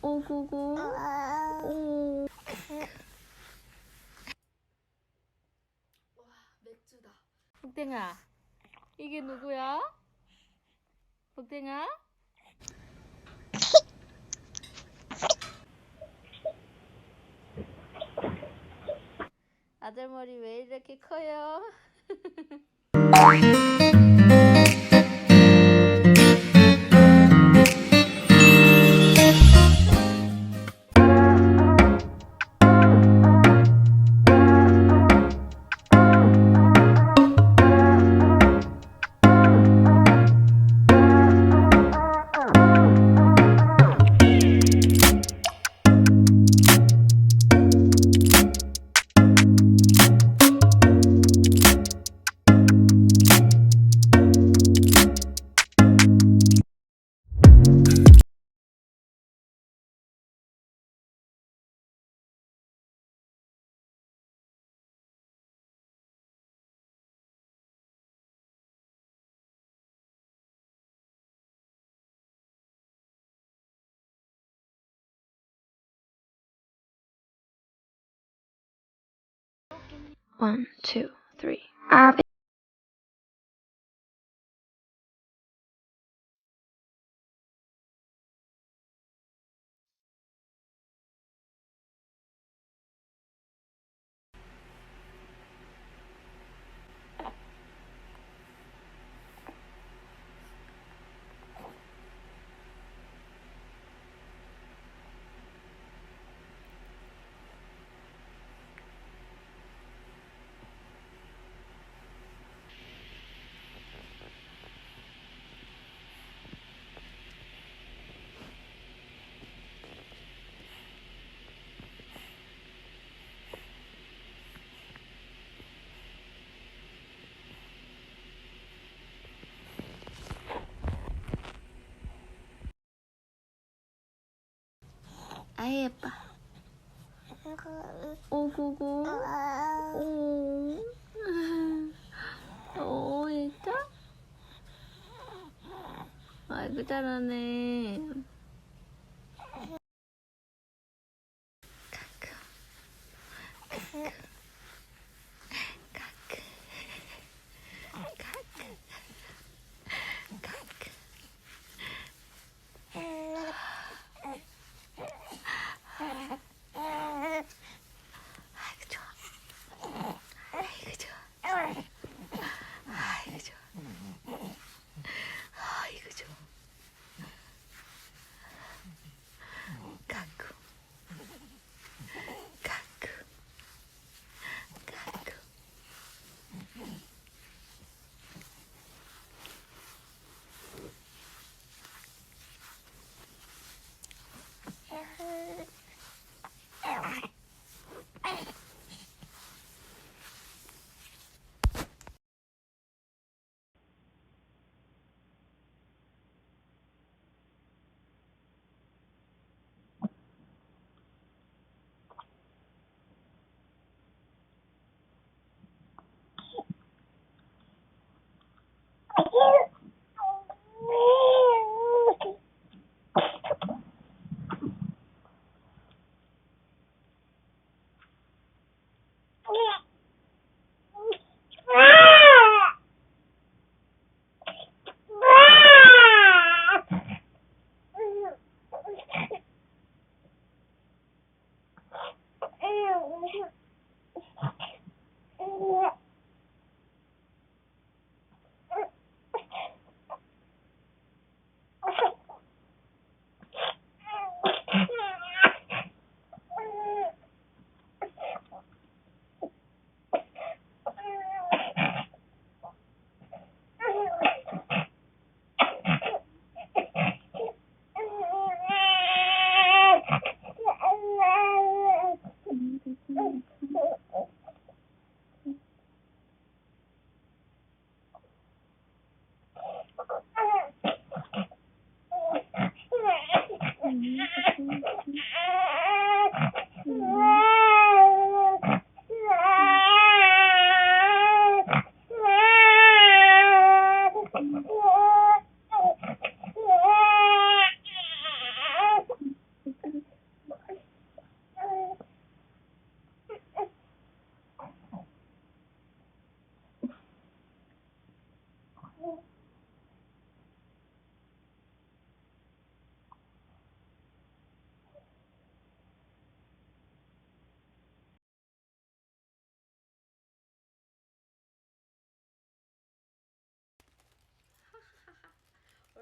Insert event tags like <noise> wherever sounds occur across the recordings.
오구구. 오. 와, 맥주다. 복댕아, 이게 누구야? 복댕아? 아들 머리 왜 이렇게 커요? <laughs> One, two, three. I've 예뻐. 오구구. 오. 오, 진짜? 아이고, 잘하네.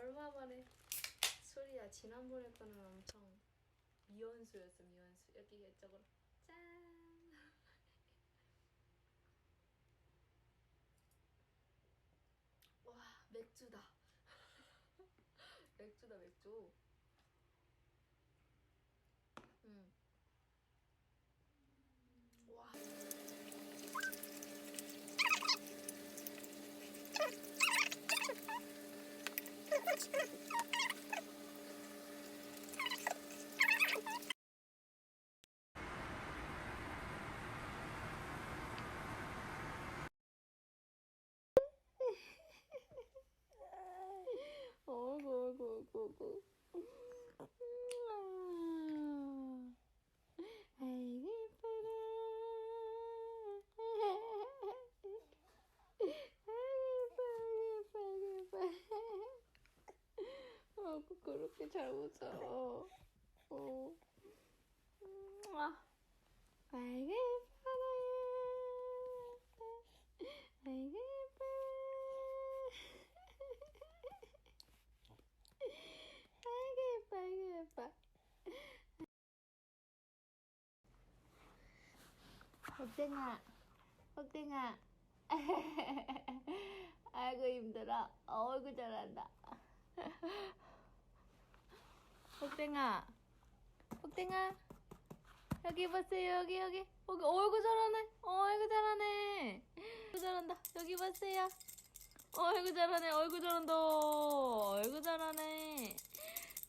얼마 만에 소리야. 지난번에 거는 엄청 미연수였어 미연수. 여기 이쪽으로 짠. <laughs> 와 맥주다. <laughs> 맥주다 맥주 음. 와 음, 아이고. 아이고 예뻐 예뻐 예뻐 어이구 그렇게 잘 웃어. 어. 음, 아. 아이고 예뻐라 아이고 예뻐라 아이고 예뻐 아이고 예뻐 옥땡아. 옥땡아. <laughs> 아이고 힘들어. 어이구 잘한다. <laughs> 옥땡아. 옥땡아. 여기 보세요 여기 여기. 여기 어이구 잘하네. 어이구 잘하네. 어이구 잘한다. 여기 보세요. 어이구 잘하네. 어이구 잘한다. 어이구 잘하네.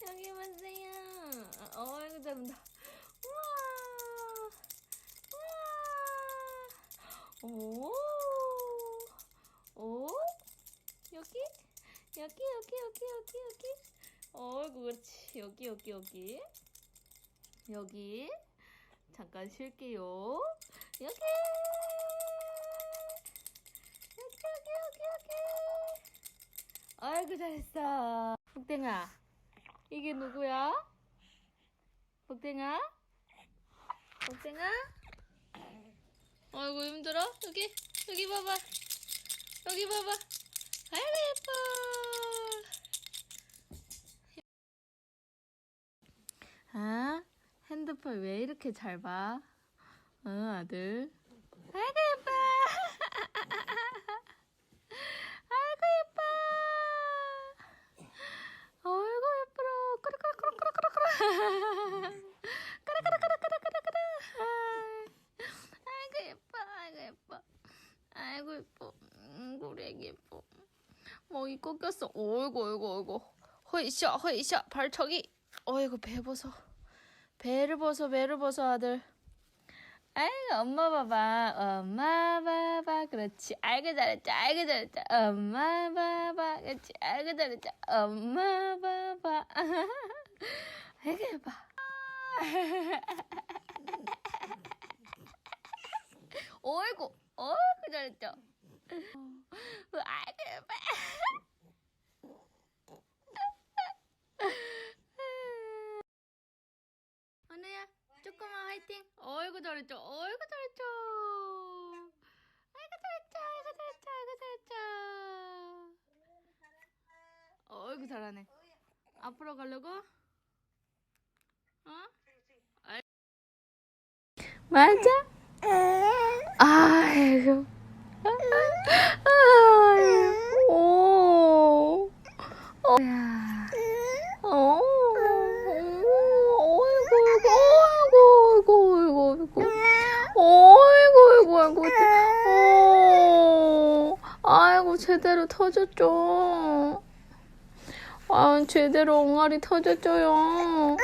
여기 보세요. 어이구 잘한다 오, 오. 여기? 여기 여기 여기 여기 여기? 어이구 그렇지. 여기 여기 여기. 여기. 잠깐 쉴게요. 여기. 여기 여기 여기 여기. 아이고 잘했어. 복댕아 이게 누구야? 복댕아? 복댕아? 아이고 힘들어? 여기 여기 봐봐 여기 봐봐 아이고 예뻐 아 핸드폰 왜 이렇게 잘 봐? 응 아들 아이고 예뻐 아이고 예뻐라 까르까르까르까르까르 까르까르까르까르까르 아이고 예뻐 아이고 예뻐 아이고 예뻐 음, 우리 애기 예뻐 꺾였어. 어이구 어이구 어이구 허이샤 허이샤 발차기. 어이구 배 벗어. 배를 벗어 배를 벗어 아들. 아이고 엄마 봐봐. 엄마 봐봐. 그렇지. 아이고 잘했자 아이고 잘했자 엄마 봐봐. 그렇지. 아이고 잘했자 엄마 봐봐. <laughs> 아이고 예뻐 어이구 어이구 잘했죠 어, 아이고 예뻐 <laughs> <laughs> 언니야 조금만 화이팅. 어이구 잘했죠. 어이구 잘했죠. 아이고 잘했죠. 아이고 잘했죠. 아이고 잘했죠. 어이구 잘하네. 앞으로 가려고? 어? 알- 맞아? 아이고 오 어야 어 어이구 어이구 어이구 어이구 어이구 어이구 어이구 어 아이고 제대로 터졌죠 아 제대로 옹알이 터졌죠요 어,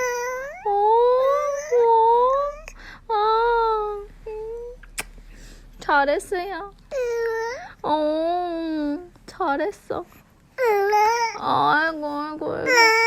어, 아, 음, 잘했어요. 어, 잘했어. 아이고, 아이고. 아이고,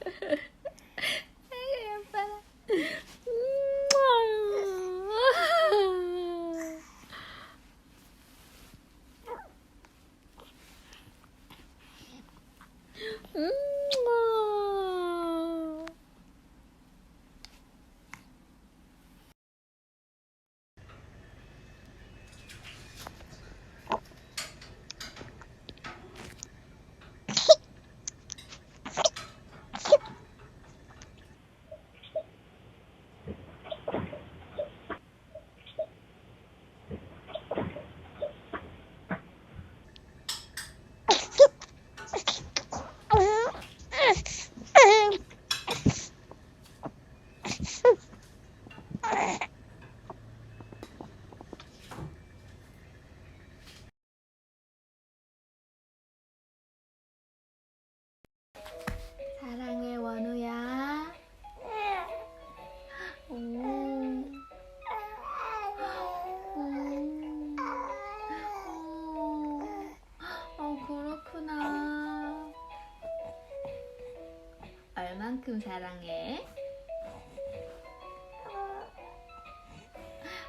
얼만큼 사랑해?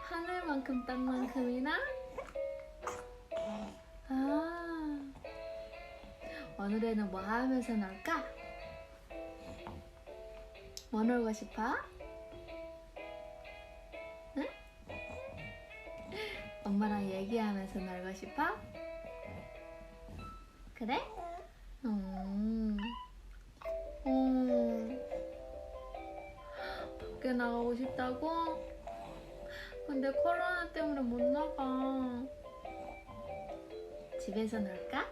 하늘만큼 땅만큼이나? 아. 오늘에는 뭐 하면서 놀까? 뭐 놀고 싶어? 응? 엄마랑 얘기하면서 놀고 싶어? 그래? 음. 음. 밖에 나가고 싶다고? 근데 코로나 때문에 못 나가. 집에서 놀까?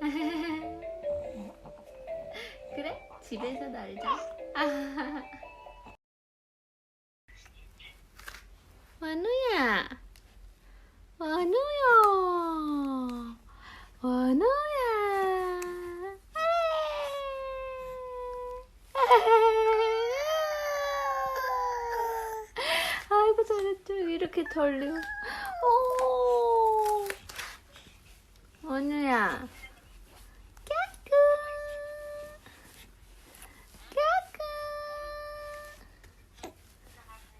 <laughs> 그래? 집에서 놀자. <laughs> 원우야. 원우야. 원우야. 아이고 잘했죠. 이렇게 돌려. 오. 원우야.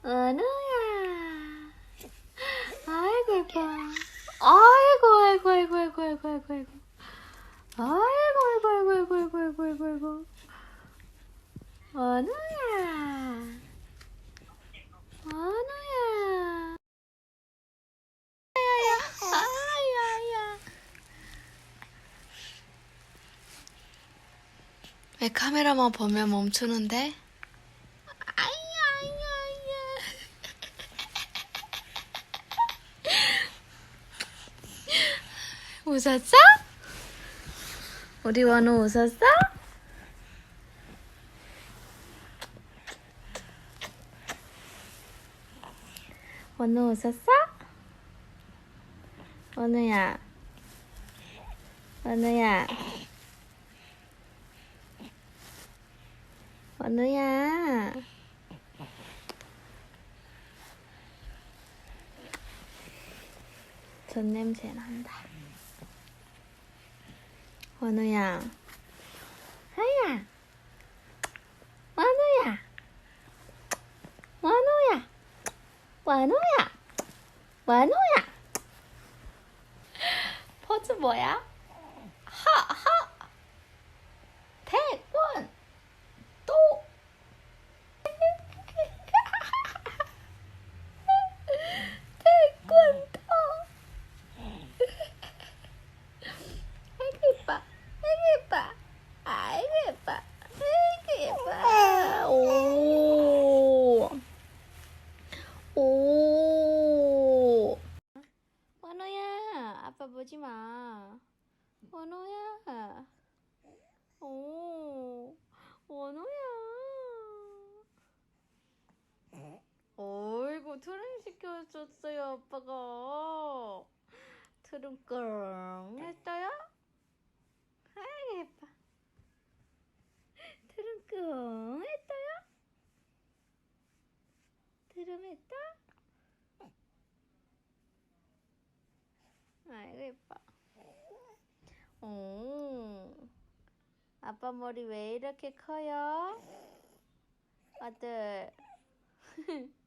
원우야. 아이고 예뻐. 아이고 아이고 아이고 왜 카메라만 보면 멈추는데? 아야야야. <laughs> 웃었어? 우리 원우 웃었어? 원우 웃었어? 원우야. 원우야. 원우야. 전 냄새 난다. 원우야. 하야. 원우야. 원우야. 원우야. 원우야. 포즈 뭐야? 하, 하. 태권. 또. 태권도. 아이고 예뻐. 아이고 예뻐. 아이고 예뻐. 아이고 예뻐. 오. 오. 원호야, 아빠 보지 마. 원호야. 오. 원호야. 어이구, 트름 시켜줬어요, 아빠가. 트름꺼 했어요? 아이, 예뻐. 트름꺼 했어요? 트름 했다? 아이고, 예뻐. 오. 아빠 머리 왜 이렇게 커요? 아들. <laughs>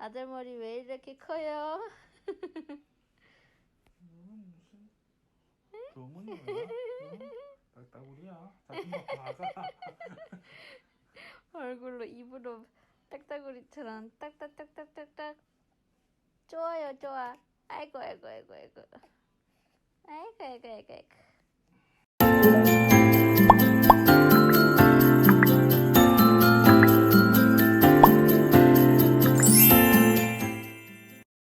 아들 머리 왜 이렇게 커요? 이건 무슨 조문이야? 응? 딱따구리야? 자신만 봐가. 얼굴로 입으로 딱따구리처럼 딱딱딱딱딱딱. 좋아요, 좋아. 아이고, 아이고, 아이고, 아이고. 아이고, 아이고, 아이고, 아이고.